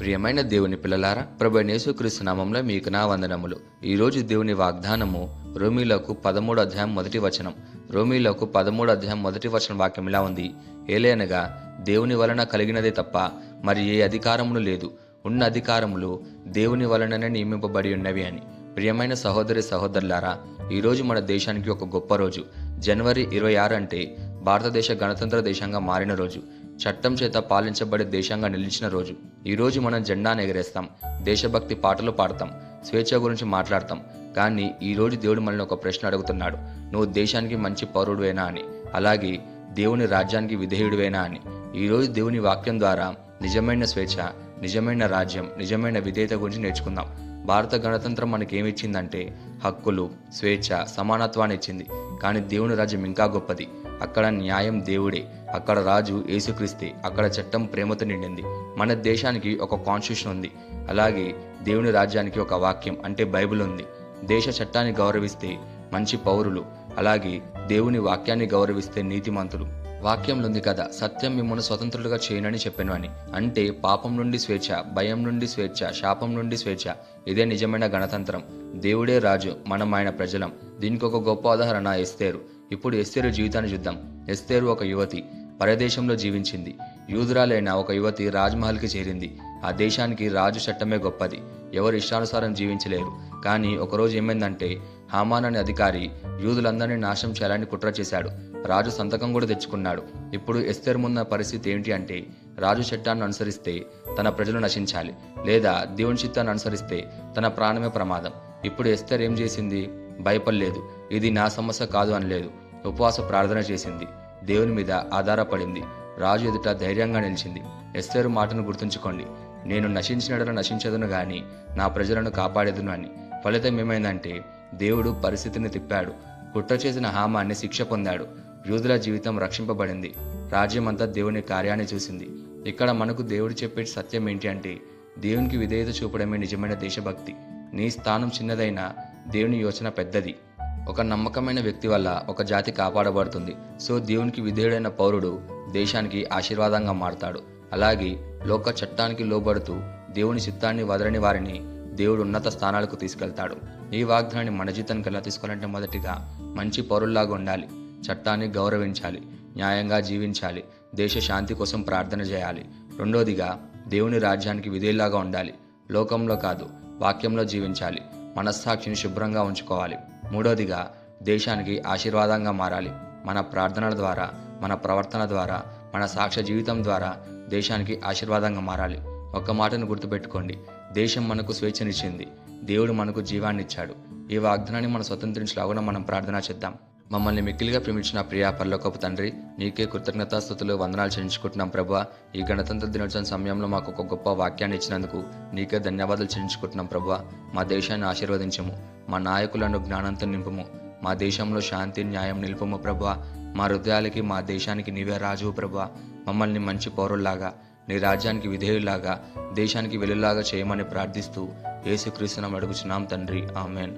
ప్రియమైన దేవుని పిల్లలారా ప్రభు యేసుక్రీస్తు నామంలో మీకు నా వందనములు. ఈరోజు దేవుని వాగ్దానము రోమీలకు పదమూడు అధ్యాయం మొదటి వచనం. రోమీలకు పదమూడు అధ్యాయం మొదటి వచనం వాక్యం ఇలా ఉంది. ఏలేనగా దేవుని వలన కలిగినదే తప్ప మరి ఏ అధికారములు లేదు. ఉన్న అధికారములు దేవుని వలననే నియమింపబడి ఉన్నవి అని. ప్రియమైన సహోదరి సహోదరులారా ఈరోజు మన దేశానికి ఒక గొప్ప రోజు. జనవరి ఇరవై ఆరు అంటే భారతదేశ గణతంత్ర దేశంగా మారిన రోజు చట్టం చేత పాలించబడే దేశంగా నిలిచిన రోజు. ఈరోజు మనం జెండాను ఎగరేస్తాం దేశభక్తి పాటలు పాడతాం స్వేచ్ఛ గురించి మాట్లాడతాం. కానీ ఈ రోజు దేవుడు మనల్ని ఒక ప్రశ్న అడుగుతున్నాడు. నువ్వు దేశానికి మంచి పౌరుడువేనా అని. అలాగే దేవుని రాజ్యానికి విధేయుడివేనా అని. ఈరోజు దేవుని వాక్యం ద్వారా నిజమైన స్వేచ్ఛ నిజమైన రాజ్యం నిజమైన విధేయత గురించి నేర్చుకుందాం. భారత గణతంత్రం మనకి ఏమిచ్చిందంటే హక్కులు స్వేచ్ఛ సమానత్వాన్ని ఇచ్చింది. కానీ దేవుని రాజ్యం ఇంకా గొప్పది. అక్కడ న్యాయం దేవుడే అక్కడ రాజు యేసుక్రీస్తే అక్కడ చట్టం ప్రేమతో నిండింది. మన దేశానికి ఒక కాన్స్టిట్యూషన్ ఉంది. అలాగే దేవుని రాజ్యానికి ఒక వాక్యం అంటే బైబిల్ ఉంది. దేశ చట్టాన్ని గౌరవిస్తే మంచి పౌరులు అలాగే దేవుని వాక్యాన్ని గౌరవిస్తే నీతిమంతులు. వాక్యంలో ఉంది కదా సత్యం మిమ్మల్ని స్వతంత్రులుగా చేయనని చెప్పాను అని. అంటే పాపం నుండి స్వేచ్ఛ భయం నుండి స్వేచ్ఛ శాపం నుండి స్వేచ్ఛ. ఇదే నిజమైన గణతంత్రం. దేవుడే రాజు మనం ఆయన ప్రజలం. దీనికి ఒక గొప్ప ఉదాహరణ ఎస్తేరు. ఇప్పుడు ఎస్తేరు జీవితాన్ని చూద్దాం. ఎస్తేరు ఒక యువతి పరదేశంలో జీవించింది. యూదురాలైన ఒక యువతి రాజ్మహల్కి చేరింది. ఆ దేశానికి రాజు చట్టమే గొప్పది. ఎవరు ఇష్టానుసారం జీవించలేరు. కానీ ఒకరోజు ఏమైందంటే హామాన్ అనే అధికారి యూదులందరినీ నాశనం చేయాలని కుట్ర చేశాడు. రాజు సంతకం కూడా తెచ్చుకున్నాడు. ఇప్పుడు ఎస్తేర్ ముందున్న పరిస్థితి ఏంటి అంటే రాజు చట్టాన్ని అనుసరిస్తే తన ప్రజలు నశించాలి లేదా దేవుని చిత్తాన్ని అనుసరిస్తే తన ప్రాణమే ప్రమాదం. ఇప్పుడు ఎస్తర్ ఏం చేసింది? భయపడలేదు. ఇది నా సమస్య కాదు అనలేదు. ఉపవాస ప్రార్థన చేసింది. దేవుని మీద ఆధారపడింది. రాజు ఎదుట ధైర్యంగా నిలిచింది. ఎస్తేరు మాటను గుర్తుంచుకోండి. నేను నశించినడను నశించదును గాని నా ప్రజలను కాపాడేదును అని. ఫలితం ఏమైందంటే దేవుడు పరిస్థితిని తిప్పాడు. కుట్ర చేసిన హామాన్ని శిక్ష పొందాడు. యూదుల జీవితం రక్షింపబడింది. రాజ్యమంతా దేవుని కార్యాన్ని చూసింది. ఇక్కడ మనకు దేవుడు చెప్పే సత్యం ఏంటి అంటే దేవునికి విధేయత చూపడమే నిజమైన దేశభక్తి. నీ స్థానం చిన్నదైనా దేవుని యోచన పెద్దది. ఒక నమ్మకమైన వ్యక్తి వల్ల ఒక జాతి కాపాడబడుతుంది. సో దేవునికి విధేయుడైన పౌరుడు దేశానికి ఆశీర్వాదంగా మారతాడు. అలాగే లోక చట్టానికి లోబడుతూ దేవుని చిత్తాన్ని వదలని వారిని దేవుడు ఉన్నత స్థానాలకు తీసుకెళ్తాడు. ఈ వాగ్దానాన్ని మన జీవితానికి ఎలా తీసుకోవాలంటే మొదటిగా మంచి పౌరుల్లాగా ఉండాలి చట్టాన్ని గౌరవించాలి న్యాయంగా జీవించాలి దేశ శాంతి కోసం ప్రార్థన చేయాలి. రెండోదిగా దేవుని రాజ్యానికి విధేయులాగా ఉండాలి. లోకంలో కాదు వాక్యంలో జీవించాలి. మనస్సాక్షిని శుభ్రంగా ఉంచుకోవాలి. మూడోదిగా దేశానికి ఆశీర్వాదంగా మారాలి. మన ప్రార్థనల ద్వారా మన ప్రవర్తన ద్వారా మన సాక్ష్య జీవితం ద్వారా దేశానికి ఆశీర్వాదంగా మారాలి. ఒక్క మాటను గుర్తుపెట్టుకోండి. దేశం మనకు స్వేచ్ఛనిచ్చింది. దేవుడు మనకు జీవాన్ని ఇచ్చాడు. ఈ వాగ్దానాన్ని మనం స్వతంత్రించలాగా మనం ప్రార్థన చేద్దాం. మమ్మల్ని మిక్కిలిగా ప్రేమించిన ప్రియా పర్లోకపు తండ్రి నీకే కృతజ్ఞతాస్థుతులు వందనాలు చెల్లించుకుంటున్నాం ప్రభా ఈ గణతంత్ర దినోత్సవం సమయంలో మాకు ఒక గొప్ప వాక్యాన్ని ఇచ్చినందుకు నీకే ధన్యవాదాలు చెల్లించుకుంటున్నాం ప్రభా మా దేశాన్ని ఆశీర్వదించము. మా నాయకులను జ్ఞానంతో నింపుము. మా దేశంలో శాంతి న్యాయం నిలుపుము ప్రభా మా హృదయాలకి మా దేశానికి నీవే రాజువు ప్రభా మమ్మల్ని మంచి పౌరుల్లాగా నీ రాజ్యానికి విధేయులాగా దేశానికి వెలులాగా చేయమని ప్రార్థిస్తూ యేసుక్రీస్తునం అడుగుచున్నాం తండ్రి. ఆమెన్.